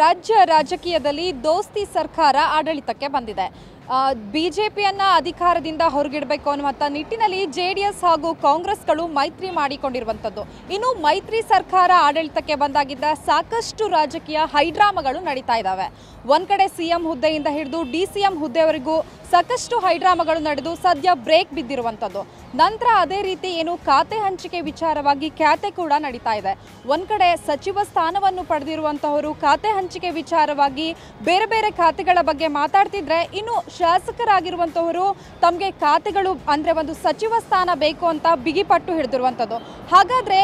ರಾಜ್ಯ ರಾಜಕೀಯದಲ್ಲಿ ದೋಸ್ತಿ ಸರ್ಕಾರ ಆಡಳಿತಕ್ಕೆ ಬಂದಿದೆ. ಬಿಜೆಪಿಯನ್ನ ಅಧಿಕಾರದಿಂದ ಹೊರಗಿಡಬೇಕು ಅನ್ನುವಂಥ ನಿಟ್ಟಿನಲ್ಲಿ ಜೆ ಡಿ ಎಸ್ ಹಾಗೂ ಕಾಂಗ್ರೆಸ್ಗಳು ಮೈತ್ರಿ ಮಾಡಿಕೊಂಡಿರುವಂಥದ್ದು. ಇನ್ನು ಮೈತ್ರಿ ಸರ್ಕಾರ ಆಡಳಿತಕ್ಕೆ ಬಂದಾಗಿದ್ದ ಸಾಕಷ್ಟು ರಾಜಕೀಯ ಹೈಡ್ರಾಮಗಳು ನಡೀತಾ ಇದ್ದಾವೆ. ಒಂದು ಕಡೆ ಸಿಎಂ ಹುದ್ದೆಯಿಂದ ಹಿಡಿದು ಡಿ ಸಿ ಎಂ ಹುದ್ದೆವರೆಗೂ ಸಾಕಷ್ಟು ಹೈಡ್ರಾಮಗಳು ನಡೆದು ಸದ್ಯ ಬ್ರೇಕ್ ಬಿದ್ದಿರುವಂಥದ್ದು. ನಂತರ ಅದೇ ರೀತಿ ಏನು ಖಾತೆ ಹಂಚಿಕೆ ವಿಚಾರವಾಗಿ ಖ್ಯಾತೆ ಕೂಡ ನಡೀತಾ ಇದೆ. ಒಂದ್ ಕಡೆ ಸಚಿವ ಸ್ಥಾನವನ್ನು ಪಡೆದಿರುವಂತಹವರು ಖಾತೆ ಹಂಚಿಕೆ ವಿಚಾರವಾಗಿ ಬೇರೆ ಬೇರೆ ಖಾತೆಗಳ ಬಗ್ಗೆ ಮಾತಾಡ್ತಿದ್ರೆ ಇನ್ನು ಶಾಸಕರಾಗಿರುವಂತಹವರು ತಮಗೆ ಖಾತೆಗಳು ಅಂದ್ರೆ ಒಂದು ಸಚಿವ ಸ್ಥಾನ ಬೇಕು ಅಂತ ಬಿಗಿಪಟ್ಟು ಹಿಡಿದಿರುವಂಥದ್ದು. ಹಾಗಾದ್ರೆ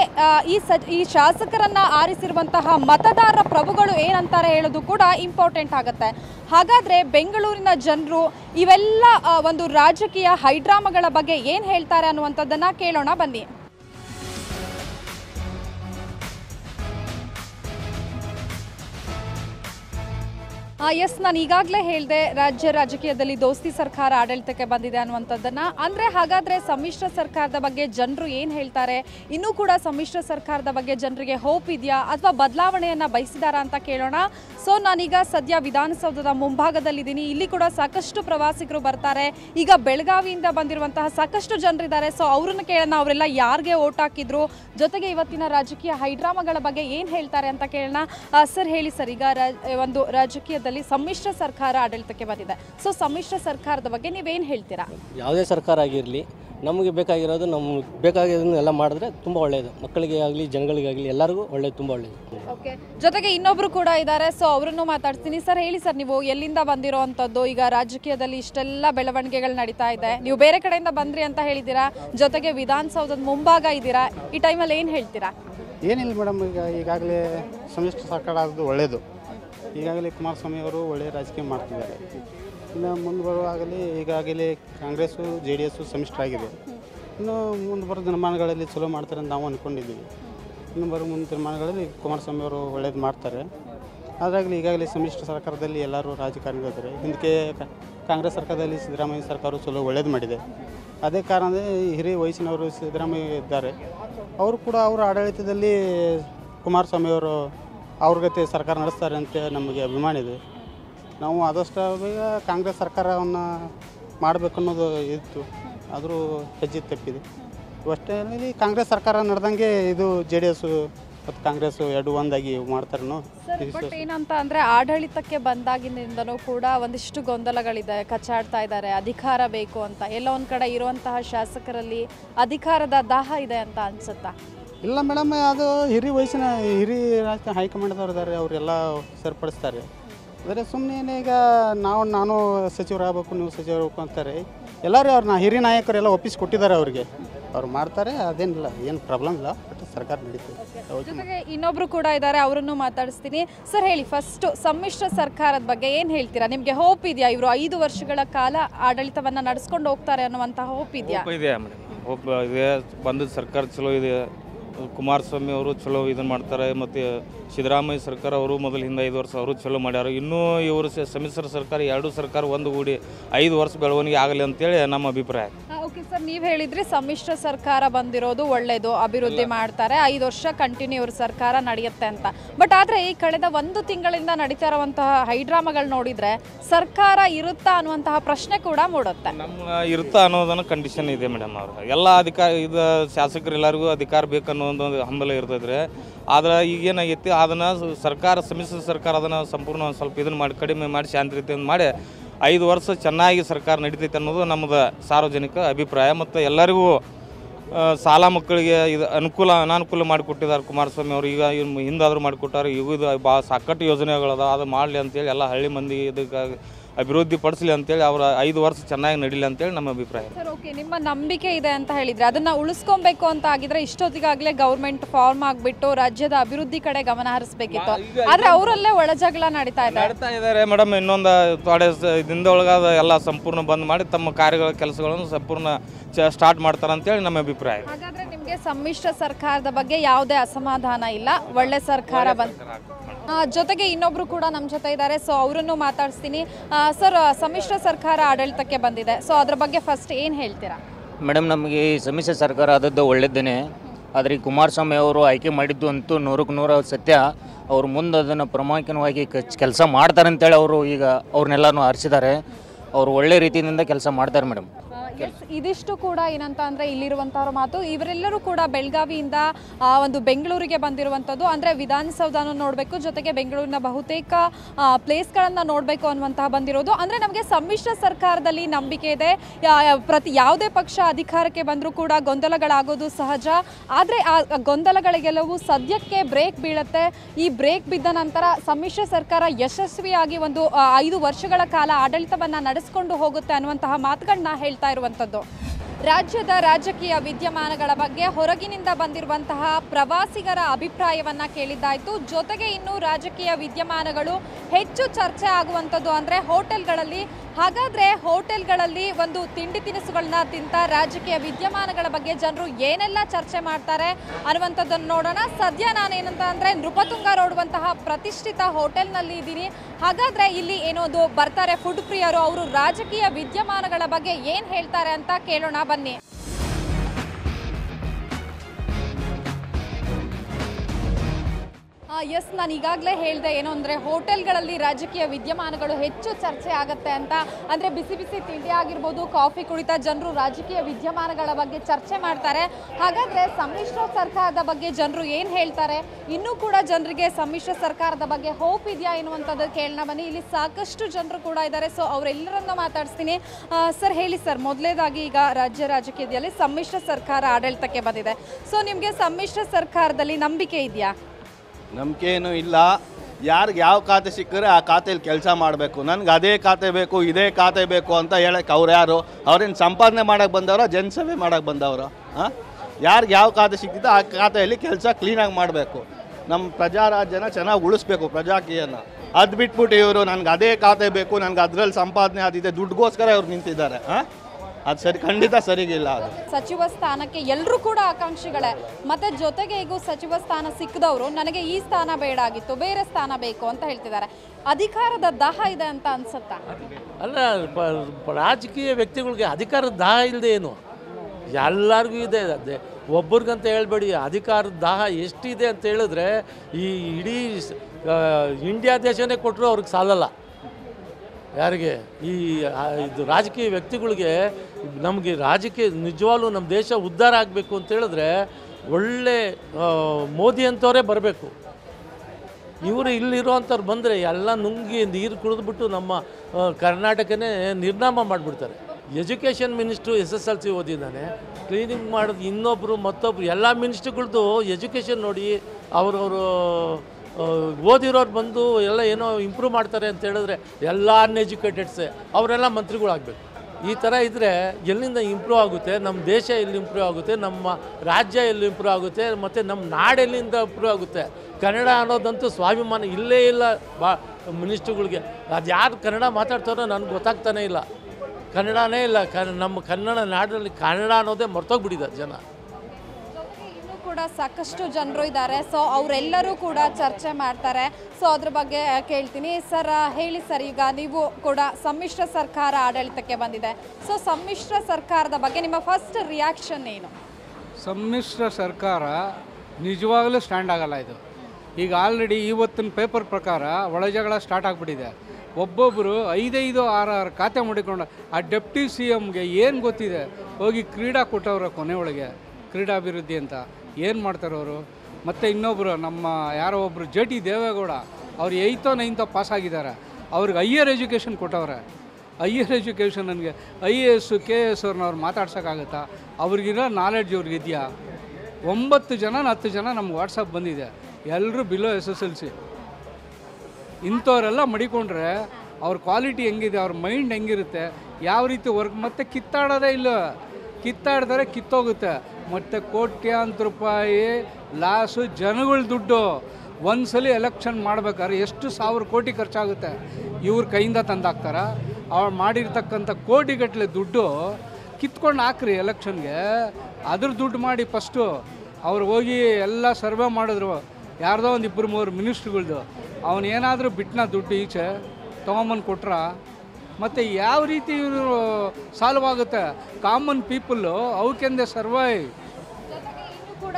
ಈ ಸ ಈ ಶಾಸಕರನ್ನ ಆರಿಸಿರುವಂತಹ ಮತದಾರರ ಪ್ರಭುಗಳು ಏನಂತಾರೆ ಹೇಳೋದು ಕೂಡ ಇಂಪಾರ್ಟೆಂಟ್ ಆಗುತ್ತೆ. ಹಾಗಾದ್ರೆ ಬೆಂಗಳೂರಿನ ಜನರು ಇವೆಲ್ಲ ಆ, ಒಂದು ರಾಜಕೀಯ ಹೈಡ್ರಾಮಗಳ ಬಗ್ಗೆ ಏನು ಹೇಳ್ತಾರೆ ಅನ್ನುವಂಥದ್ದನ್ನ ಕೇಳೋಣ ಬನ್ನಿ. ಎಸ್ ನಾನು ಈಗಾಗಲೇ ಹೇಳಿದೆ, ರಾಜ್ಯ ರಾಜಕೀಯದಲ್ಲಿ ದೋಸ್ತಿ ಸರ್ಕಾರ ಆಡಳಿತಕ್ಕೆ ಬಂದಿದೆ ಅನ್ನುವಂಥದ್ದನ್ನು. ಅಂದರೆ ಹಾಗಾದರೆ ಸಮ್ಮಿಶ್ರ ಸರ್ಕಾರದ ಬಗ್ಗೆ ಜನರು ಏನು ಹೇಳ್ತಾರೆ? ಇನ್ನೂ ಕೂಡ ಸಮ್ಮಿಶ್ರ ಸರ್ಕಾರದ ಬಗ್ಗೆ ಜನರಿಗೆ ಹೋಪ್ ಇದೆಯಾ? ಅಥವಾ ಬದಲಾವಣೆಯನ್ನು ಬಯಸಿದಾರಾ ಅಂತ ಕೇಳೋಣ. ಸೊ ನಾನೀಗ ಸದ್ಯ ವಿಧಾನಸೌಧದ ಮುಂಭಾಗದಲ್ಲಿದ್ದೀನಿ. ಇಲ್ಲಿ ಕೂಡ ಸಾಕಷ್ಟು ಪ್ರವಾಸಿಗರು ಬರ್ತಾರೆ. ಈಗ ಬೆಳಗಾವಿಯಿಂದ ಬಂದಿರುವಂತಹ ಸಾಕಷ್ಟು ಜನರಿದ್ದಾರೆ. ಸೊ ಅವ್ರನ್ನ ಕೇಳೋಣ. ಅವರೆಲ್ಲ ಯಾರಿಗೆ ಓಟ್ ಹಾಕಿದ್ರು? ಜೊತೆಗೆ ಇವತ್ತಿನ ರಾಜಕೀಯ ಹೈಡ್ರಾಮಾಗಳ ಬಗ್ಗೆ ಏನು ಹೇಳ್ತಾರೆ ಅಂತ ಕೇಳೋಣ. ಸರ್ ಹೇಳಿ ಸರ್ ಈಗ ಒಂದು ಒಂದು ರಾಜಕೀಯದಲ್ಲಿ ಸಮ್ಮಿಶ್ರ ಸರ್ಕಾರ ಆಡಳಿತಕ್ಕೆ ಬಂದಿದೆ. ಸೊ ಸಮ್ಮಿಶ್ರ ಸರ್ಕಾರದ ಬಗ್ಗೆ ನೀವೇನು ಹೇಳ್ತೀರಾ? ಯಾವುದೇ ಸರ್ಕಾರ ಆಗಿರಲಿ ನಮಗೆ ಬೇಕಾಗಿರೋದು ನಮ್ಗೆ ಬೇಕಾಗಿರೋದನ್ನ ಎಲ್ಲ ಮಾಡಿದ್ರೆ ತುಂಬ ಒಳ್ಳೆಯದು ಮಕ್ಕಳಿಗೆ ಆಗಲಿ ಜನಗಳಿಗಾಗಲಿ ಎಲ್ಲರಿಗೂ ಒಳ್ಳೆಯದು ತುಂಬ ಒಳ್ಳೆಯದು ಓಕೆ ಜೊತೆಗೆ ಇನ್ನೊಬ್ರು ಕೂಡ ಇದ್ದಾರೆ. ಸೊ ಅವರನ್ನು ಮಾತಾಡ್ತೀನಿ ಸರ್ ಹೇಳಿ ಸರ್ ನೀವು ಎಲ್ಲಿಂದ ಬಂದಿರೋ ಅಂಥದ್ದು ಈಗ ರಾಜಕೀಯದಲ್ಲಿ ಇಷ್ಟೆಲ್ಲ ಬೆಳವಣಿಗೆಗಳು ನಡೀತಾ ಇದೆ. ನೀವು ಬೇರೆ ಕಡೆಯಿಂದ ಬಂದ್ರಿ ಅಂತ ಹೇಳಿದ್ದೀರಾ? ಜೊತೆಗೆ ವಿಧಾನಸೌಧದ ಮುಂಭಾಗ ಇದ್ದೀರಾ? ಈ ಟೈಮಲ್ಲಿ ಏನು ಹೇಳ್ತೀರಾ? ಏನಿಲ್ಲ ಮೇಡಮ್ ಈಗ ಈಗಾಗಲೇ ಸಮ್ಮಿಶ್ರ ಸರ್ಕಾರ ಆಗೋದು ಒಳ್ಳೆಯದು ಈಗಾಗಲೇ ಕುಮಾರಸ್ವಾಮಿ ಅವರು ಒಳ್ಳೆಯ ರಾಜಕೀಯ ಮಾಡ್ತಿದ್ದಾರೆ. ಇನ್ನು ಮುಂದೆ ಬರುವಾಗಲೇ ಈಗಾಗಲೇ ಕಾಂಗ್ರೆಸ್ಸು, ಜೆ ಡಿ ಎಸ್ಸು ಸಮ್ಮಿಶ್ರ ಆಗಿದೆ ಇನ್ನು ಮುಂದೆ ಬರೋ ದಿನಮಾನಗಳಲ್ಲಿ ಚಲೋ ಮಾಡ್ತಾರೆ ಅಂತ ನಾವು ಅಂದ್ಕೊಂಡಿದ್ದೀವಿ ಇನ್ನು ಬರೋ ಮುಂದೆ ದಿನಮಾನಗಳಲ್ಲಿ ಕುಮಾರಸ್ವಾಮಿ ಅವರು ಒಳ್ಳೇದು ಮಾಡ್ತಾರೆ. ಅದಾಗಲಿ ಈಗಾಗಲೇ ಸಮ್ಮಿಶ್ರ ಸರ್ಕಾರದಲ್ಲಿ ಎಲ್ಲರೂ ರಾಜಕಾರಣಿಗಳಿದ್ದಾರೆ. ಹಿಂದಕ್ಕೆ ಕಾಂಗ್ರೆಸ್ ಸರ್ಕಾರದಲ್ಲಿ ಸಿದ್ದರಾಮಯ್ಯ ಸರ್ಕಾರ ಚಲೋ ಒಳ್ಳೇದು ಮಾಡಿದೆ. ಅದೇ ಕಾರಣದೇ ಹಿರಿಯ ವಯಸ್ಸಿನವರು ಸಿದ್ದರಾಮಯ್ಯ ಇದ್ದಾರೆ. ಅವರು ಕೂಡ ಅವರ ಆಡಳಿತದಲ್ಲಿ ಕುಮಾರಸ್ವಾಮಿ ಅವರು ಗತಿ ಸರ್ಕಾರ ನಡೆಸ್ತಾರೆ ಅಂತ ನಮಗೆ ಅಭಿಮಾನ ಇದೆ. ನಾವು ಆದಷ್ಟು ಬೇಗ ಕಾಂಗ್ರೆಸ್ ಸರ್ಕಾರವನ್ನು ಮಾಡಬೇಕು ಅನ್ನೋದು ಇತ್ತು. ಆದರೂ ಹೆಜ್ಜೆ ತಪ್ಪಿದೆ. ಅಷ್ಟೇ ಕಾಂಗ್ರೆಸ್ ಸರ್ಕಾರ ನಡೆದಂಗೆ ಇದು ಜೆ ಡಿ ಎಸ್ ಮತ್ತು ಕಾಂಗ್ರೆಸ್ ಎರಡು ಒಂದಾಗಿ ಮಾಡ್ತಾರನೋ ಬಟ್ ಏನಂತ ಅಂದರೆ ಆಡಳಿತಕ್ಕೆ ಬಂದಾಗಿನಿಂದನೂ ಕೂಡ ಒಂದಿಷ್ಟು ಗೊಂದಲಗಳಿದೆ. ಕಚ್ಚಾಡ್ತಾ ಇದ್ದಾರೆ. ಅಧಿಕಾರ ಬೇಕು ಅಂತ. ಎಲ್ಲ ಒಂದು ಕಡೆ ಇರುವಂತಹ ಶಾಸಕರಲ್ಲಿ ಅಧಿಕಾರದ ದಾಹ ಇದೆ ಅಂತ ಅನ್ಸುತ್ತಾ? ಇಲ್ಲ ಮೇಡಮ್ ಅದು ಹಿರಿಯ ವಯಸ್ಸಿನ ಹಿರಿಯ ರಾಜ ಹೈಕಮಾಂಡ್ದವ್ರು ಇದ್ದಾರೆ ಅವರೆಲ್ಲ ಸೇರ್ಪಡಿಸ್ತಾರೆ. ಆದರೆ ಸುಮ್ಮನೆ ಈಗ ನಾವು ನಾನು ಸಚಿವರಾಗಬೇಕು ನೀವು ಸಚಿವರಾಗಬೇಕು ಅಂತಾರೆ. ಎಲ್ಲರೂ ಅವ್ರನ್ನ ಹಿರಿಯ ನಾಯಕರೆಲ್ಲ ಒಪ್ಪಿಸಿ ಕೊಟ್ಟಿದ್ದಾರೆ ಅವರಿಗೆ. ಅವ್ರು ಮಾಡ್ತಾರೆ ಅದೇನಿಲ್ಲ ಏನು ಪ್ರಾಬ್ಲಮ್ ಇಲ್ಲ ಬಟ್ ಸರ್ಕಾರ ನಡೀತದೆ. ಇನ್ನೊಬ್ರು ಕೂಡ ಇದ್ದಾರೆ ಅವರನ್ನು ಮಾತಾಡಿಸ್ತೀನಿ. ಸರ್ ಹೇಳಿ ಫಸ್ಟ್ ಸಮ್ಮಿಶ್ರ ಸರ್ಕಾರದ ಬಗ್ಗೆ ಏನು ಹೇಳ್ತೀರಾ? ನಿಮಗೆ ಹೋಪ್ ಇದೆಯಾ? ಇವರು ಐದು ವರ್ಷಗಳ ಕಾಲ ಆಡಳಿತವನ್ನು ನಡೆಸ್ಕೊಂಡು ಹೋಗ್ತಾರೆ ಅನ್ನುವಂತಹ ಹೋಪ್ ಇದೆಯಾ? ಹೋಪ್ ಇದೆ ಮೇಡಮ್? ಹೋಪ್ ಇದೆ. ಬಂದ ಸರ್ಕಾರ ಚಲೋ ಇದೆ. ಕುಮಾರಸ್ವಾಮಿ ಅವರು ಚಲೋ ಇದನ್ನು ಮಾಡ್ತಾರೆ ಮತ್ತು ಸಿದ್ದರಾಮಯ್ಯ ಸರ್ಕಾರ ಅವರು ಮೊದಲು ಹಿಂದೆ ಐದು ವರ್ಷ ಅವರು ಚಲೋ ಮಾಡ್ಯಾರ. ಇನ್ನೂ ಇವರು ಸಮ್ಮಿಶ್ರ ಸರ್ಕಾರ ಎರಡೂ ಸರ್ಕಾರ ಒಂದು ಗೂಡಿ ಐದು ವರ್ಷ ಬೆಳವಣಿಗೆ ಆಗಲಿ ಅಂತೇಳಿ ನಮ್ಮ ಅಭಿಪ್ರಾಯ. ಓಕೆ ಸರ್ ನೀವು ಹೇಳಿದ್ರೆ ಸಮ್ಮಿಶ್ರ ಸರ್ಕಾರ ಬಂದಿರೋದು ಒಳ್ಳೆಯದು ಅಭಿವೃದ್ಧಿ ಮಾಡ್ತಾರೆ ಐದು ವರ್ಷ ಕಂಟಿನ್ಯೂ ಇವ್ರ ಸರ್ಕಾರ ನಡೆಯುತ್ತೆ ಅಂತ. ಬಟ್ ಆದರೆ ಈ ಕಳೆದ ಒಂದು ತಿಂಗಳಿಂದ ನಡೀತಾ ಇರುವಂತಹ ಹೈಡ್ರಾಮಾಗಳು ನೋಡಿದರೆ ಸರ್ಕಾರ ಇರುತ್ತಾ ಅನ್ನುವಂತಹ ಪ್ರಶ್ನೆ ಕೂಡ ಮೂಡುತ್ತೆ. ನಮ್ಮ ಇರುತ್ತಾ ಅನ್ನೋದನ್ನ ಕಂಡೀಷನ್ ಇದೆ ಮೇಡಮ್ ಅವರು. ಎಲ್ಲ ಅಧಿಕಾರ ಇದು ಶಾಸಕರೆಲ್ಲರಿಗೂ ಅಧಿಕಾರ ಬೇಕನ್ನೋ ಒಂದು ಹಂಬಲ ಇರ್ತೈತ್ರಿ. ಆದ್ರೆ ಈಗ ಏನಾಗೈತಿ, ಅದನ್ನ ಸರ್ಕಾರ, ಸಮ್ಮಿಶ್ರ ಸರ್ಕಾರ ಅದನ್ನು ಸಂಪೂರ್ಣ ಒಂದು ಸ್ವಲ್ಪ ಇದನ್ನ ಮಾಡಿ, ಕಡಿಮೆ ಮಾಡಿ, ಶಾಂತಿ ರೀತಿಯಿಂದ ಮಾಡಿ, ಐದು ವರ್ಷ ಚೆನ್ನಾಗಿ ಸರ್ಕಾರ ನಡೀತೈತೆ ಅನ್ನೋದು ನಮ್ಮದು ಸಾರ್ವಜನಿಕ ಅಭಿಪ್ರಾಯ. ಮತ್ತು ಎಲ್ಲರಿಗೂ ಸಾಲ ಮಕ್ಕಳಿಗೆ ಇದು ಅನುಕೂಲ, ಅನಾನುಕೂಲ ಮಾಡಿಕೊಟ್ಟಿದ್ದಾರೆ ಕುಮಾರಸ್ವಾಮಿ ಅವರು. ಈಗ ಹಿಂದಾದರೂ ಮಾಡಿಕೊಟ್ಟಾರೆ ಈಗ ಇದು ಭಾಳ ಸಾಕಷ್ಟು ಯೋಜನೆಗಳದ ಅದು ಮಾಡಲಿ ಅಂತೇಳಿ ಎಲ್ಲ ಹಳ್ಳಿ ಮಂದಿ ಇದಕ್ಕೆ ಅಭಿವೃದ್ಧಿ ಪಡಿಸಲಿ ಅಂತೇಳಿ ಅವರ ಐದು ವರ್ಷ ಚೆನ್ನಾಗಿ ನಡೀಲಿ ಅಂತೇಳಿ ನಮ್ಮ ಅಭಿಪ್ರಾಯ. ಸರ್ ಓಕೆ ನಿಮ್ಮ ನಂಬಿಕೆ ಇದೆ ಅಂತ ಹೇಳಿದ್ರೆ ಅದನ್ನ ಉಳಿಸ್ಕೊಬೇಕು ಅಂತ ಆಗಿದ್ರೆ ಇಷ್ಟೊತ್ತಿಗಾಗಲೇ ಗೌರ್ಮೆಂಟ್ ಫಾರ್ಮ್ ಆಗಿಬಿಟ್ಟು ರಾಜ್ಯದ ಅಭಿವೃದ್ಧಿ ಕಡೆ ಗಮನ ಹರಿಸಬೇಕಿತ್ತು. ಆದ್ರೆ ಅವರಲ್ಲೇ ಒಳಜಗಳ ನಡೀತಾ ಇದೆ. ನಡೀತಾ ಇದ್ದಾರೆ ಮೇಡಮ್ ಇನ್ನೊಂದು ತೊಡೆ ದಿನದೊಳಗಾದ ಎಲ್ಲ ಸಂಪೂರ್ಣ ಬಂದ್ ಮಾಡಿ ತಮ್ಮ ಕಾರ್ಯಗಳ ಕೆಲಸಗಳನ್ನು ಸಂಪೂರ್ಣ ಸ್ಟಾರ್ಟ್ ಮಾಡ್ತಾರೆ ಅಂತೇಳಿ ನಮ್ಮ ಅಭಿಪ್ರಾಯ. ಹಾಗಾದ್ರೆ ನಿಮಗೆ ಸಮ್ಮಿಶ್ರ ಸರ್ಕಾರದ ಬಗ್ಗೆ ಯಾವುದೇ ಅಸಮಾಧಾನ ಇಲ್ಲ. ಒಳ್ಳೆ ಸರ್ಕಾರ ಬಂದ್ ಜೊತೆಗೆ ಇನ್ನೊಬ್ರು ಕೂಡ ನಮ್ಮ ಜೊತೆ ಇದ್ದಾರೆ ಸೊ ಅವರನ್ನು ಮಾತಾಡಿಸ್ತೀನಿ. ಸರ್ ಸಮ್ಮಿಶ್ರ ಸರ್ಕಾರ ಆಡಳಿತಕ್ಕೆ ಬಂದಿದೆ. ಸೊ ಅದ್ರ ಬಗ್ಗೆ ಫಸ್ಟ್ ಏನು ಹೇಳ್ತೀರಾ? ಮೇಡಮ್ ನಮಗೆ ಈ ಸಮ್ಮಿಶ್ರ ಸರ್ಕಾರ ಆದದ್ದು ಒಳ್ಳೆದ್ದೇನೆ ಆದರೆ ಈ ಕುಮಾರಸ್ವಾಮಿ ಅವರು ಆಯ್ಕೆ ಮಾಡಿದ್ದು ಅಂತೂ ನೂರಕ್ಕೆ ನೂರ ಸತ್ಯ. ಅವ್ರು ಮುಂದೆ ಅದನ್ನು ಪ್ರಾಮಾಣಿಕವಾಗಿ ಕೆಲಸ ಮಾಡ್ತಾರೆ ಅಂತೇಳಿ ಅವರು ಈಗ ಅವ್ರನ್ನೆಲ್ಲನೂ ಆರಿಸಿದ್ದಾರೆ. ಅವರು ಒಳ್ಳೆ ರೀತಿಯಿಂದ ಕೆಲಸ ಮಾಡ್ತಾರೆ ಮೇಡಮ್ ಇದಿಷ್ಟು ಕೂಡ ಏನಂತ ಅಂದ್ರೆ ಇಲ್ಲಿರುವಂಥವ್ರ ಮಾತು. ಇವರೆಲ್ಲರೂ ಕೂಡ ಬೆಳಗಾವಿಯಿಂದ ಒಂದು ಬೆಂಗಳೂರಿಗೆ ಬಂದಿರುವಂಥದ್ದು ಅಂದ್ರೆ ವಿಧಾನಸೌಧನ ನೋಡಬೇಕು, ಜೊತೆಗೆ ಬೆಂಗಳೂರಿನ ಬಹುತೇಕ ಪ್ಲೇಸ್ಗಳನ್ನು ನೋಡಬೇಕು ಅನ್ನುವಂತಹ ಬಂದಿರೋದು. ಅಂದ್ರೆ ನಮಗೆ ಸಮ್ಮಿಶ್ರ ಸರ್ಕಾರದಲ್ಲಿ ನಂಬಿಕೆ ಇದೆ. ಪ್ರತಿ ಯಾವುದೇ ಪಕ್ಷ ಅಧಿಕಾರಕ್ಕೆ ಬಂದರೂ ಕೂಡ ಗೊಂದಲಗಳಾಗೋದು ಸಹಜ. ಆದರೆ ಆ ಗೊಂದಲಗಳಿಗೆಲ್ಲವೂ ಸದ್ಯಕ್ಕೆ ಬ್ರೇಕ್ ಬೀಳುತ್ತೆ. ಈ ಬ್ರೇಕ್ ಬಿದ್ದ ನಂತರ ಸಮ್ಮಿಶ್ರ ಸರ್ಕಾರ ಯಶಸ್ವಿಯಾಗಿ ಒಂದು ಐದು ವರ್ಷಗಳ ಕಾಲ ಆಡಳಿತವನ್ನು ನಡೆಸಿಕೊಂಡು ಹೋಗುತ್ತೆ ಅನ್ನುವಂತಹ ಮಾತುಗಳನ್ನ ಹೇಳ್ತಾ ಇರುವಂಥದ್ದು ರಾಜ್ಯದ ರಾಜಕೀಯ ವಿದ್ಯಮಾನಗಳ ಬಗ್ಗೆ ಹೊರಗಿನಿಂದ ಬಂದಿರುವಂತಹ ಪ್ರವಾಸಿಗರ ಅಭಿಪ್ರಾಯವನ್ನ ಕೇಳಿದ್ದಾಯ್ತು. ಜೊತೆಗೆ ಇನ್ನು ರಾಜಕೀಯ ವಿದ್ಯಮಾನಗಳು ಹೆಚ್ಚು ಚರ್ಚೆ ಆಗುವಂಥದ್ದು ಅಂದರೆ ಹೋಟೆಲ್ಗಳಲ್ಲಿ ಹಾಗಾದ್ರೆ ಹೋಟೆಲ್ಗಳಲ್ಲಿ ಒಂದು ತಿಂಡಿ ತಿನಿಸುಗಳನ್ನ ತಿಂತ ರಾಜಕೀಯ ವಿದ್ಯಮಾನಗಳ ಬಗ್ಗೆ ಜನರು ಏನೆಲ್ಲ ಚರ್ಚೆ ಮಾಡ್ತಾರೆ ಅನ್ನುವಂಥದ್ದನ್ನು ನೋಡೋಣ. ಸದ್ಯ ನಾನೇನಂತ ಅಂದರೆ ನೃಪತುಂಗ ನೋಡುವಂತಹ ಪ್ರತಿಷ್ಠಿತ ಹೋಟೆಲ್ನಲ್ಲಿ ಇದ್ದೀನಿ. ಹಾಗಾದ್ರೆ ಇಲ್ಲಿ ಏನೋದು ಬರ್ತಾರೆ ಫುಡ್ ಪ್ರಿಯರು, ಅವರು ರಾಜಕೀಯ ವಿದ್ಯಮಾನಗಳ ಬಗ್ಗೆ ಏನು ಹೇಳ್ತಾರೆ ಅಂತ ಕೇಳೋಣ ಬನ್ನಿ. ಎಸ್, ನಾನು ಈಗಾಗಲೇ ಹೇಳಿದೆ ಏನು ಅಂದರೆ ಹೋಟೆಲ್ಗಳಲ್ಲಿ ರಾಜಕೀಯ ವಿದ್ಯಮಾನಗಳು ಹೆಚ್ಚು ಚರ್ಚೆ ಆಗುತ್ತೆ ಅಂತ. ಅಂದರೆ ಬಿಸಿ ಬಿಸಿ ತಿಂಡಿ ಆಗಿರ್ಬೋದು, ಕಾಫಿ ಕುಡಿತಾ ಜನರು ರಾಜಕೀಯ ವಿದ್ಯಮಾನಗಳ ಬಗ್ಗೆ ಚರ್ಚೆ ಮಾಡ್ತಾರೆ. ಹಾಗಾದರೆ ಸಮ್ಮಿಶ್ರ ಸರ್ಕಾರದ ಬಗ್ಗೆ ಜನರು ಏನು ಹೇಳ್ತಾರೆ? ಇನ್ನೂ ಕೂಡ ಜನರಿಗೆ ಸಮ್ಮಿಶ್ರ ಸರ್ಕಾರದ ಬಗ್ಗೆ ಹೋಪ್ ಇದೆಯಾ ಎನ್ನುವಂಥದ್ದು ಕೇಳೋಣ ಬನ್ನಿ. ಇಲ್ಲಿ ಸಾಕಷ್ಟು ಜನರು ಕೂಡ ಇದ್ದಾರೆ ಸೊ ಅವರೆಲ್ಲರನ್ನು ಮಾತಾಡಿಸ್ತೀನಿ. ಸರ್ ಹೇಳಿ ಸರ್ ಮೊದಲೇದಾಗಿ ಈಗ ರಾಜ್ಯ ರಾಜಕೀಯದಲ್ಲಿ ಸಮ್ಮಿಶ್ರ ಸರ್ಕಾರ ಆಡಳಿತಕ್ಕೆ ಬಂದಿದೆ. ಸೊ ನಿಮಗೆ ಸಮ್ಮಿಶ್ರ ಸರ್ಕಾರದಲ್ಲಿ ನಂಬಿಕೆ ಇದೆಯಾ? ನಂಬಿಕೆ ಏನೂ ಇಲ್ಲ. ಯಾರಿಗೆ ಯಾವ ಖಾತೆ ಸಿಕ್ಕರೆ ಆ ಖಾತೆಯಲ್ಲಿ ಕೆಲಸ ಮಾಡಬೇಕು. ನನಗೆ ಅದೇ ಖಾತೆ ಬೇಕು, ಇದೇ ಖಾತೆ ಬೇಕು ಅಂತ ಹೇಳಕ್ಕೆ ಅವ್ರು ಯಾರು? ಅವ್ರೇನು ಸಂಪಾದನೆ ಮಾಡೋಕ್ಕೆ ಬಂದವರ? ಜನಸೇವೆ ಮಾಡೋಕ್ಕೆ ಬಂದವರು? ಹಾಂ ಯಾರಿಗೆ ಯಾವ ಖಾತೆ ಸಿಕ್ತಿದ್ದೋ ಆ ಖಾತೆಯಲ್ಲಿ ಕೆಲಸ ಕ್ಲೀನಾಗಿ ಮಾಡಬೇಕು. ನಮ್ಮ ಪ್ರಜಾರಾಜ್ಯನ ಚೆನ್ನಾಗಿ ಉಳಿಸ್ಬೇಕು, ಪ್ರಜಾಕೀಯನ. ಅದು ಬಿಟ್ಬಿಟ್ಟು ಇವರು ನನಗೆ ಅದೇ ಖಾತೆ ಬೇಕು, ನನಗೆ ಅದರಲ್ಲಿ ಸಂಪಾದನೆ ಆದಿದೆ ದುಡ್ಡುಗೋಸ್ಕರ ಇವ್ರು ನಿಂತಿದ್ದಾರೆ. ಹಾಂ ಅದು ಸರಿ ಖಂಡಿತ ಸರಿಗಿಲ್ಲ ಅದು. ಸಚಿವ ಸ್ಥಾನಕ್ಕೆ ಎಲ್ಲರೂ ಕೂಡ ಆಕಾಂಕ್ಷಿಗಳೇ. ಮತ್ತೆ ಜೊತೆಗೆ ಈಗ ಸಚಿವ ಸ್ಥಾನ ಸಿಕ್ಕದವರು ನನಗೆ ಈ ಸ್ಥಾನ ಬೇಡ ಆಗಿತ್ತು ಬೇರೆ ಸ್ಥಾನ ಬೇಕು ಅಂತ ಹೇಳ್ತಿದ್ದಾರೆ. ಅಧಿಕಾರದ ದಾಹ ಇದೆ ಅಂತ ಅನ್ಸುತ್ತಾ? ಅಲ್ಲ ಪ- ರಾಜಕೀಯ ವ್ಯಕ್ತಿಗಳಿಗೆ ಅಧಿಕಾರದ ದಾಹ ಇಲ್ಲದೆ ಏನು? ಎಲ್ಲರಿಗೂ ಇದೆ. ಅದೇ ಒಬ್ಬರಿಗಂತ ಹೇಳ್ಬೇಡಿ ಅಧಿಕಾರದ ದಾಹ ಎಷ್ಟಿದೆ ಅಂತ ಹೇಳಿದ್ರೆ ಈ ಇಡೀ ಸ್- ಆ, ಇಂಡಿಯಾ ದೇಶನೇ ಕೊಟ್ಟರು ಅವ್ರಿಗೆ ಸಾಲಲ್ಲ. ಯಾರಿಗೆ? ಈ ಇದು ರಾಜಕೀಯ ವ್ಯಕ್ತಿಗಳಿಗೆ ನಮಗೆ ರಾಜಕೀಯ, ನಿಜವಾಗ್ಲೂ ನಮ್ಮ ದೇಶ ಉದ್ಧಾರ ಆಗಬೇಕು ಅಂತ ಹೇಳಿದ್ರೆ ಒಳ್ಳೆ ಮೋದಿ ಅಂತವರೇ ಬರಬೇಕು. ಇವರು ಇಲ್ಲಿರುವಂಥವ್ರು ಬಂದರೆ ಎಲ್ಲ ನುಂಗಿ ನೀರು ಕುಡಿದ್ಬಿಟ್ಟು ನಮ್ಮ ಕರ್ನಾಟಕನೇ ನಿರ್ನಾಮ ಮಾಡಿಬಿಡ್ತಾರೆ. Education minister S S L C ಓದಿದ್ದಾನೆ. Cleaning ಮಾಡೋದು ಇನ್ನೊಬ್ಬರು ಮತ್ತೊಬ್ಬರು ಎಲ್ಲ ಮಿನಿಸ್ಟ್ರುಗಳ್ದು ಎಜುಕೇಷನ್ ನೋಡಿ ಅವರವರು ಓದಿರೋರು ಬಂದು ಎಲ್ಲ ಏನೋ ಇಂಪ್ರೂವ್ ಮಾಡ್ತಾರೆ ಅಂತ ಹೇಳಿದ್ರೆ ಎಲ್ಲ ಅನ್ಎಜುಕೇಟೆಡ್ಸೆ ಅವರೆಲ್ಲ ಮಂತ್ರಿಗಳಾಗಬೇಕು. ಈ ಥರ ಇದ್ದರೆ ಎಲ್ಲಿಂದ ಇಂಪ್ರೂವ್ ಆಗುತ್ತೆ? ನಮ್ಮ ದೇಶ ಎಲ್ಲಿ ಇಂಪ್ರೂವ್ ಆಗುತ್ತೆ? ನಮ್ಮ ರಾಜ್ಯ ಎಲ್ಲಿ ಇಂಪ್ರೂವ್ ಆಗುತ್ತೆ? ಮತ್ತು ನಮ್ಮ ನಾಡೆಲ್ಲಿಂದ ಇಂಪ್ರೂವ್ ಆಗುತ್ತೆ? ಕನ್ನಡ ಅನ್ನೋದಂತೂ ಸ್ವಾಭಿಮಾನ ಇಲ್ಲೇ ಇಲ್ಲ ಬಾ ಮಿನಿಸ್ಟ್ರುಗಳಿಗೆ ಅದು ಯಾರು ಕನ್ನಡ ಮಾತಾಡ್ತಾರೋ ನನಗೆ ಗೊತ್ತಾಗ್ತಾನೇ ಇಲ್ಲ. ಕನ್ನಡನೇ ಇಲ್ಲ. ಕ ನಮ್ಮ ಕನ್ನಡ ನಾಡಲ್ಲಿ ಕನ್ನಡ ಅನ್ನೋದೇ ಮರ್ತೋಗ್ಬಿಟ್ಟಿದ್ದಾರೆ ಜನ. ಕೂಡ ಸಾಕಷ್ಟು ಜನರು ಇದ್ದಾರೆ. ಸೊ ಅವರೆಲ್ಲರೂ ಕೂಡ ಚರ್ಚೆ ಮಾಡ್ತಾರೆ. ಸೊ ಅದ್ರ ಬಗ್ಗೆ ಕೇಳ್ತೀನಿ. ಸರ್ ಹೇಳಿ ಸರ್ ಈಗ ನೀವು ಕೂಡ ಸಮ್ಮಿಶ್ರ ಸರ್ಕಾರ ಆಡಳಿತಕ್ಕೆ ಬಂದಿದೆ. ಸೊ ಸಮ್ಮಿಶ್ರ ಸರ್ಕಾರದ ಬಗ್ಗೆ ನಿಮ್ಮ ಫಸ್ಟ್ ರಿಯಾಕ್ಷನ್ ಏನು? ಸಮ್ಮಿಶ್ರ ಸರ್ಕಾರ ನಿಜವಾಗಲೂ ಸ್ಟ್ಯಾಂಡ್ ಆಗಲ್ಲ ಇದು. ಈಗ ಆಲ್ರೆಡಿ ಇವತ್ತಿನ ಪೇಪರ್ ಪ್ರಕಾರ ಒಳಜಗಳ ಸ್ಟಾರ್ಟ್ ಆಗಿಬಿಟ್ಟಿದೆ. ಒಬ್ಬೊಬ್ಬರು ಐದೈದು ಆರು ಆರು ಖಾತೆ ಮಾಡಿಕೊಂಡು ಆ ಡೆಪ್ಟಿ ಸಿ ಎಮ್ಗೆ ಏನು ಗೊತ್ತಿದೆ? ಹೋಗಿ ಕ್ರೀಡಾ ಕೊಟ್ಟವ್ರ ಕೊನೆ ಒಳಗೆ ಕ್ರೀಡಾಭಿವೃದ್ಧಿ ಅಂತ. ಏನು ಮಾಡ್ತಾರೆ ಅವರು? ಮತ್ತು ಇನ್ನೊಬ್ಬರು ನಮ್ಮ ಯಾರೋ ಒಬ್ಬರು ಜೆ ಟಿ ದೇವೇಗೌಡ, ಅವ್ರು ಏಯ್ತೋ ನೈನ್ತೋ ಪಾಸ್ ಆಗಿದ್ದಾರೆ. ಅವ್ರಿಗೆ ಹೈಯರ್ ಎಜುಕೇಷನ್ ಕೊಟ್ಟವ್ರೆ. ಹೈಯರ್ ಎಜುಕೇಷನ್ ನನಗೆ I A S K S ಅವ್ರನ್ನ ಅವ್ರು ಮಾತಾಡ್ಸೋಕ್ಕಾಗತ್ತಾ? ಅವ್ರಿಗಿರೋ ನಾಲೆಡ್ಜ್ ಅವ್ರಿಗಿದೆಯಾ ಒಂಬತ್ತು ಜನ, ಹತ್ತು ಜನ ನಮ್ಗೆ ವಾಟ್ಸಪ್ ಬಂದಿದೆ. ಎಲ್ಲರೂ below S S L C ಇಂಥವರೆಲ್ಲ ಮಡಿಕೊಂಡ್ರೆ ಅವ್ರ ಕ್ವಾಲಿಟಿ ಹೆಂಗಿದೆ, ಅವ್ರ ಮೈಂಡ್ ಹೆಂಗಿರುತ್ತೆ, ಯಾವ ರೀತಿ ವರ್ಕ್ ಮತ್ತೆ ಕಿತ್ತಾಡೋದೇ ಇಲ್ಲ. ಕಿತ್ತಾಡಿದ್ರೆ ಕಿತ್ತೋಗುತ್ತೆ. ಮತ್ತು ಕೋಟ್ಯಾಂತರ ರೂಪಾಯಿ ಲಾಸು ಜನಗಳ ದುಡ್ಡು. ಒಂದ್ಸಲಿ ಎಲೆಕ್ಷನ್ ಮಾಡ್ಬೇಕಾದ್ರೆ ಎಷ್ಟು ಸಾವಿರ ಕೋಟಿ ಖರ್ಚಾಗುತ್ತೆ. ಇವ್ರ ಕೈಯಿಂದ ತಂದಾಕ್ತಾರ? ಅವ್ರು ಮಾಡಿರ್ತಕ್ಕಂಥ ಕೋಟಿಗಟ್ಟಲೆ ದುಡ್ಡು ಕಿತ್ಕೊಂಡು ಹಾಕ್ರಿ ಎಲೆಕ್ಷನ್ಗೆ. ಅದ್ರ ದುಡ್ಡು ಮಾಡಿ ಫಸ್ಟು ಅವ್ರು ಹೋಗಿ ಎಲ್ಲ ಸರ್ವೆ ಮಾಡಿದ್ರು. ಯಾರ್ದೋ ಒಂದು ಇಬ್ಬರು ಮೂರು ಮಿನಿಸ್ಟ್ರುಗಳ್ದು. ಅವನೇನಾದರೂ ಬಿಟ್ಟನ ದುಡ್ಡು ಈಚೆ ತೊಗೊಂಬಂದು ಕೊಟ್ರ? ಮತ್ತು ಯಾವ ರೀತಿ ಇವರು ಸಾಲ್ವ್ ಆಗುತ್ತೆ ಕಾಮನ್ ಪೀಪಲ್ಲು ಅವಕ್ಕೆಂದೇ ಸರ್ವೈವ್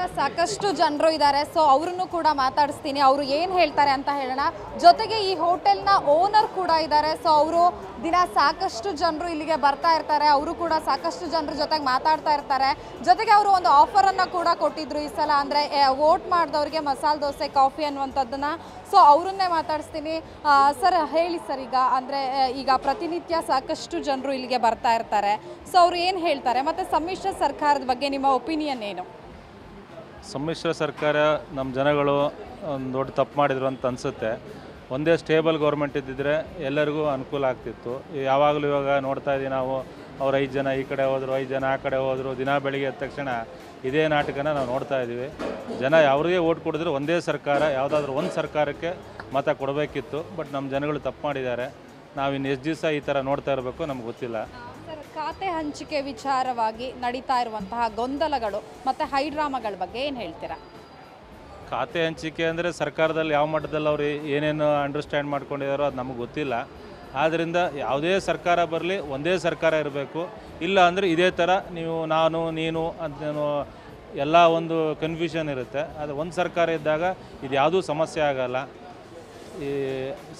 ಕೂಡ ಸಾಕಷ್ಟು ಜನರು ಇದ್ದಾರೆ. ಸೊ ಅವ್ರನ್ನು ಕೂಡ ಮಾತಾಡಿಸ್ತೀನಿ. ಅವರು ಏನು ಹೇಳ್ತಾರೆ ಅಂತ ಹೇಳೋಣ. ಜೊತೆಗೆ ಈ ಹೋಟೆಲ್ನ ಓನರ್ ಕೂಡ ಇದ್ದಾರೆ. ಸೊ ಅವರು ದಿನ ಸಾಕಷ್ಟು ಜನರು ಇಲ್ಲಿಗೆ ಬರ್ತಾ ಇರ್ತಾರೆ. ಅವರು ಕೂಡ ಸಾಕಷ್ಟು ಜನರ ಜೊತೆಗೆ ಮಾತಾಡ್ತಾ ಇರ್ತಾರೆ. ಜೊತೆಗೆ ಅವರು ಒಂದು ಆಫರನ್ನು ಕೂಡ ಕೊಟ್ಟಿದ್ರು ಈ ಸಲ. ಅಂದರೆ ವೋಟ್ ಮಾಡಿದವ್ರಿಗೆ ಮಸಾಲೆ ದೋಸೆ, ಕಾಫಿ ಅನ್ನುವಂಥದ್ದನ್ನು. ಸೊ ಅವರನ್ನೇ ಮಾತಾಡಿಸ್ತೀನಿ. ಸರ್, ಹೇಳಿ ಸರ್ ಈಗ. ಅಂದರೆ ಈಗ ಪ್ರತಿನಿತ್ಯ ಸಾಕಷ್ಟು ಜನರು ಇಲ್ಲಿಗೆ ಬರ್ತಾ ಇರ್ತಾರೆ. ಸೊ ಅವ್ರು ಏನು ಹೇಳ್ತಾರೆ? ಮತ್ತು ಸಮ್ಮಿಶ್ರ ಸರ್ಕಾರದ ಬಗ್ಗೆ ನಿಮ್ಮ ಒಪಿನಿಯನ್ ಏನು? ಸಮ್ಮಿಶ್ರ ಸರ್ಕಾರ ನಮ್ಮ ಜನಗಳು, ಒಂದು ದೊಡ್ಡ ತಪ್ಪು ಮಾಡಿದ್ರು ಅಂತ ಅನಿಸುತ್ತೆ. ಒಂದೇ ಸ್ಟೇಬಲ್ ಗೌರ್ಮೆಂಟ್ ಇದ್ದಿದ್ರೆ ಎಲ್ಲರಿಗೂ ಅನುಕೂಲ ಆಗ್ತಿತ್ತು. ಯಾವಾಗಲೂ ಇವಾಗ ನೋಡ್ತಾ ಇದ್ದೀವಿ ನಾವು, ಅವ್ರು ಐದು ಜನ ಈ ಕಡೆ ಹೋದರು, ಐದು ಜನ ಆ ಕಡೆ ಹೋದರು, ದಿನ ಬೆಳಿಗ್ಗೆ ಎದ್ದ ತಕ್ಷಣ ಇದೇ ನಾಟಕನ ನಾವು ನೋಡ್ತಾ ಇದ್ದೀವಿ ಜನ ಅವ್ರಿಗೆ ಓಟ್ ಕೊಡಿದ್ರು ಒಂದೇ ಸರ್ಕಾರ, ಯಾವುದಾದ್ರೂ ಒಂದು ಸರ್ಕಾರಕ್ಕೆ ಮತ ಕೊಡಬೇಕಿತ್ತು. ಬಟ್ ನಮ್ಮ ಜನಗಳು ತಪ್ಪು ಮಾಡಿದ್ದಾರೆ. ನಾವು ಇನ್ನು ಎಷ್ಟು ದಿವಸ ಈ ಥರ ನೋಡ್ತಾ ಇರಬೇಕು ನಮ್ಗೆ ಗೊತ್ತಿಲ್ಲ. ಖಾತೆ ಹಂಚಿಕೆ ವಿಚಾರವಾಗಿ ನಡೀತಾ ಇರುವಂತಹ ಗೊಂದಲಗಳು ಮತ್ತು ಹೈಡ್ರಾಮಾಗಳ ಬಗ್ಗೆ ಏನು ಹೇಳ್ತೀರಾ? ಖಾತೆ ಹಂಚಿಕೆ ಅಂದರೆ ಸರ್ಕಾರದಲ್ಲಿ ಯಾವ ಮಟ್ಟದಲ್ಲಿ ಅವರು ಏನೇನು ಅಂಡರ್ಸ್ಟ್ಯಾಂಡ್ ಮಾಡ್ಕೊಂಡಿದ್ದಾರೋ ಅದು ನಮಗೆ ಗೊತ್ತಿಲ್ಲ. ಆದ್ದರಿಂದ ಯಾವುದೇ ಸರ್ಕಾರ ಬರಲಿ, ಒಂದೇ ಸರ್ಕಾರ ಇರಬೇಕು. ಇಲ್ಲ ಅಂದರೆ ಇದೇ ಥರ ನೀವು, ನಾನು, ನೀನು ಅಂತ ಎಲ್ಲ ಒಂದು ಕನ್ಫ್ಯೂಷನ್ ಇರುತ್ತೆ. ಅದು ಒಂದು ಸರ್ಕಾರ ಇದ್ದಾಗ ಇದು ಯಾವುದೂ ಸಮಸ್ಯೆ ಆಗಲ್ಲ. ಈ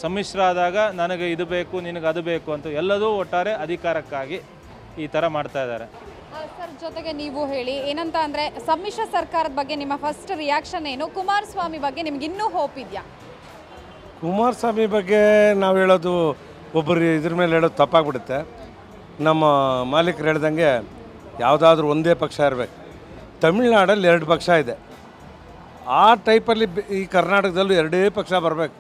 ಸಮ್ಮಿಶ್ರ ಆದಾಗ ನನಗೆ ಇದು ಬೇಕು, ನಿನಗೆ ಅದು ಬೇಕು ಅಂತ ಎಲ್ಲದೂ ಒಟ್ಟಾರೆ ಅಧಿಕಾರಕ್ಕಾಗಿ ಈ ಥರ ಮಾಡ್ತಾ ಇದ್ದಾರೆ. ಸರ್ ಜೊತೆಗೆ ನೀವು ಹೇಳಿ ಏನಂತ ಅಂದರೆ ಸಮ್ಮಿಶ್ರ ಸರ್ಕಾರದ ಬಗ್ಗೆ ನಿಮ್ಮ ಫಸ್ಟ್ ರಿಯಾಕ್ಷನ್ ಏನು? ಕುಮಾರಸ್ವಾಮಿ ಬಗ್ಗೆ ನಿಮ್ಗೆ ಇನ್ನೂ ಹೋಪ್ ಇದೆಯಾ? ಕುಮಾರಸ್ವಾಮಿ ಬಗ್ಗೆ ನಾವು ಹೇಳೋದು ಒಬ್ಬರು ಇದ್ರ ಮೇಲೆ ಹೇಳೋದು ತಪ್ಪಾಗ್ಬಿಡುತ್ತೆ. ನಮ್ಮ ಮಾಲೀಕರು ಹೇಳ್ದಂಗೆ ಯಾವುದಾದ್ರೂ ಒಂದೇ ಪಕ್ಷ ಇರಬೇಕು. ತಮಿಳ್ನಾಡಲ್ಲಿ ಎರಡು ಪಕ್ಷ ಇದೆ. ಆ ಟೈಪಲ್ಲಿ ಬೆ- ಈ ಕರ್ನಾಟಕದಲ್ಲೂ ಎರಡೇ ಪಕ್ಷ ಬರಬೇಕು.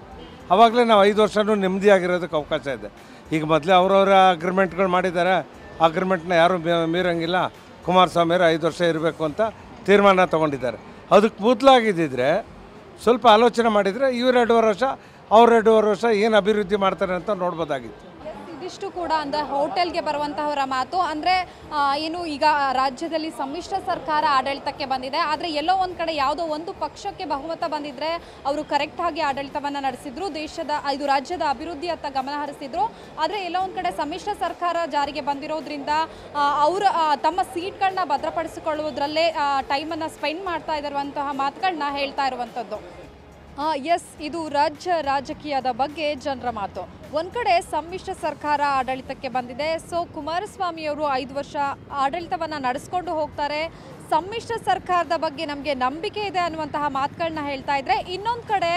ಆವಾಗಲೇ ನಾವು ಐದು ವರ್ಷನೂ ನೆಮ್ಮದಿಯಾಗಿರೋದಕ್ಕೆ ಅವಕಾಶ ಇದೆ. ಈಗ ಮೊದಲೇ ಅವರವರ ಅಗ್ರಿಮೆಂಟ್ಗಳು ಮಾಡಿದ್ದಾರೆ ಅಗ್ರಿಮೆಂಟ್ನ ಯಾರೂ ಮೀರಂಗಿಲ್ಲ. ಕುಮಾರಸ್ವಾಮಿಯವರು ಐದು ವರ್ಷ ಇರಬೇಕು ಅಂತ ತೀರ್ಮಾನ ತೊಗೊಂಡಿದ್ದಾರೆ. ಅದಕ್ಕೆ ಮೊದಲಾಗಿದ್ದಿದ್ರೆ ಸ್ವಲ್ಪ ಆಲೋಚನೆ ಮಾಡಿದರೆ ಇವ್ರು ಎರಡೂವರೆ ವರ್ಷ, ಅವ್ರು ಎರಡೂವರೆ ವರ್ಷ ಏನು ಅಭಿವೃದ್ಧಿ ಮಾಡ್ತಾರೆ ಅಂತ ನೋಡ್ಬೋದಾಗಿತ್ತು. ಇದಿಷ್ಟು ಕೂಡ ಅಂದರೆ ಹೋಟೆಲ್ಗೆ ಬರುವಂತಹವರ ಮಾತು. ಅಂದರೆ ಏನು ಈಗ ರಾಜ್ಯದಲ್ಲಿ ಸಮ್ಮಿಶ್ರ ಸರ್ಕಾರ ಆಡಳಿತಕ್ಕೆ ಬಂದಿದೆ. ಆದರೆ ಎಲ್ಲೋ ಒಂದು ಕಡೆ ಯಾವುದೋ ಒಂದು ಪಕ್ಷಕ್ಕೆ ಬಹುಮತ ಬಂದಿದ್ರೆ ಅವರು ಕರೆಕ್ಟಾಗಿ ಆಡಳಿತವನ್ನು ನಡೆಸಿದ್ರು. ದೇಶದ, ಇದು ರಾಜ್ಯದ ಅಭಿವೃದ್ಧಿಯತ್ತ ಗಮನ ಹರಿಸಿದ್ರು. ಆದರೆ ಎಲ್ಲೋ ಒಂದು ಕಡೆ ಸಮ್ಮಿಶ್ರ ಸರ್ಕಾರ ಜಾರಿಗೆ ಬಂದಿರೋದ್ರಿಂದ ಅವರು ತಮ್ಮ ಸೀಟ್ಗಳನ್ನ ಭದ್ರಪಡಿಸಿಕೊಳ್ಳುವುದರಲ್ಲೇ ಟೈಮನ್ನು ಸ್ಪೆಂಡ್ ಮಾಡ್ತಾ ಇರುವಂತಹ ಮಾತುಗಳನ್ನ ಹೇಳ್ತಾ ಇರುವಂಥದ್ದು ಎಸ್ ಇದು ರಾಜ್ಯ ರಾಜಕೀಯದ ಬಗ್ಗೆ ಜನರ ಮಾತು. ಒಂದು ಕಡೆ ಸಮ್ಮಿಶ್ರ ಸರ್ಕಾರ ಆಡಳಿತಕ್ಕೆ ಬಂದಿದೆ. ಸೊ ಕುಮಾರಸ್ವಾಮಿಯವರು ಐದು ವರ್ಷ ಆಡಳಿತವನ್ನು ನಡೆಸ್ಕೊಂಡು ಹೋಗ್ತಾರೆ. ಸಮ್ಮಿಶ್ರ ಸರ್ಕಾರದ ಬಗ್ಗೆ ನಮಗೆ ನಂಬಿಕೆ ಇದೆ ಅನ್ನುವಂತಹ ಮಾತುಗಳನ್ನ ಹೇಳ್ತಾ ಇದ್ರೆ, ಇನ್ನೊಂದು ಕಡೆ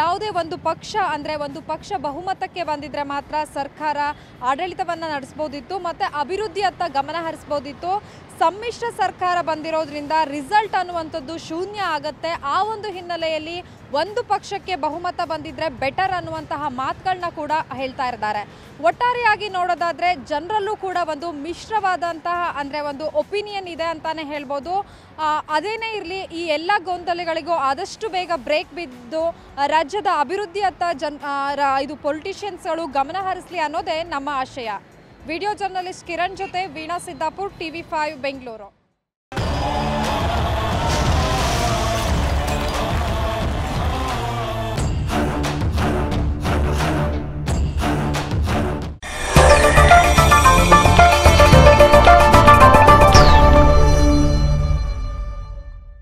ಯಾವುದೇ ಒಂದು ಪಕ್ಷ, ಅಂದರೆ ಒಂದು ಪಕ್ಷ ಬಹುಮತಕ್ಕೆ ಬಂದಿದ್ರೆ ಮಾತ್ರ ಸರ್ಕಾರ ಆಡಳಿತವನ್ನು ನಡೆಸ್ಬೋದಿತ್ತು, ಮತ್ತು ಅಭಿವೃದ್ಧಿಯತ್ತ ಗಮನ ಹರಿಸ್ಬೋದಿತ್ತು. ಸಮ್ಮಿಶ್ರ ಸರ್ಕಾರ ಬಂದಿರೋದ್ರಿಂದ ರಿಸಲ್ಟ್ ಅನ್ನುವಂಥದ್ದು ಶೂನ್ಯ ಆಗತ್ತೆ. ಆ ಒಂದು ಹಿನ್ನೆಲೆಯಲ್ಲಿ ಒಂದು ಪಕ್ಷಕ್ಕೆ ಬಹುಮತ ಬಂದಿದ್ರೆ ಬೆಟರ್ ಅನ್ನುವಂತಹ ಮಾತುಗಳನ್ನ ಕೂಡ ಹೇಳ್ತಾ ಇದ್ದಾರೆ ಒಟ್ಟಾರೆಯಾಗಿ ನೋಡೋದಾದ್ರೆ ಜನರಲ್ಲೂ ಕೂಡ ಒಂದು ಮಿಶ್ರವಾದಂತಹ ಅಂದರೆ ಒಂದು ಒಪಿನಿಯನ್ ಇದೆ ಅಂತಾನೆ ಹೇಳ್ಬೋದು. ಅದೇನೇ ಇರಲಿ, ಈ ಎಲ್ಲ ಗೊಂದಲಗಳಿಗೂ ಆದಷ್ಟು ಬೇಗ ಬ್ರೇಕ್ ಬಿದ್ದು ರಾಜ್ಯದ ಅಭಿವೃದ್ಧಿಯತ್ತ ಜನ್ ಇದು ಪೊಲಿಟಿಷಿಯನ್ಸ್ಗಳು ಗಮನ ಹರಿಸಲಿ ಅನ್ನೋದೇ ನಮ್ಮ ಆಶಯ. ವಿಡಿಯೋ ಜರ್ನಲಿಸ್ಟ್ ಕಿರಣ್ ಜೊತೆ ವೀಣಾ ಸಿದ್ದಾಪುರ್ ಟಿವಿ ಫೈವ್ ಬೆಂಗಳೂರು.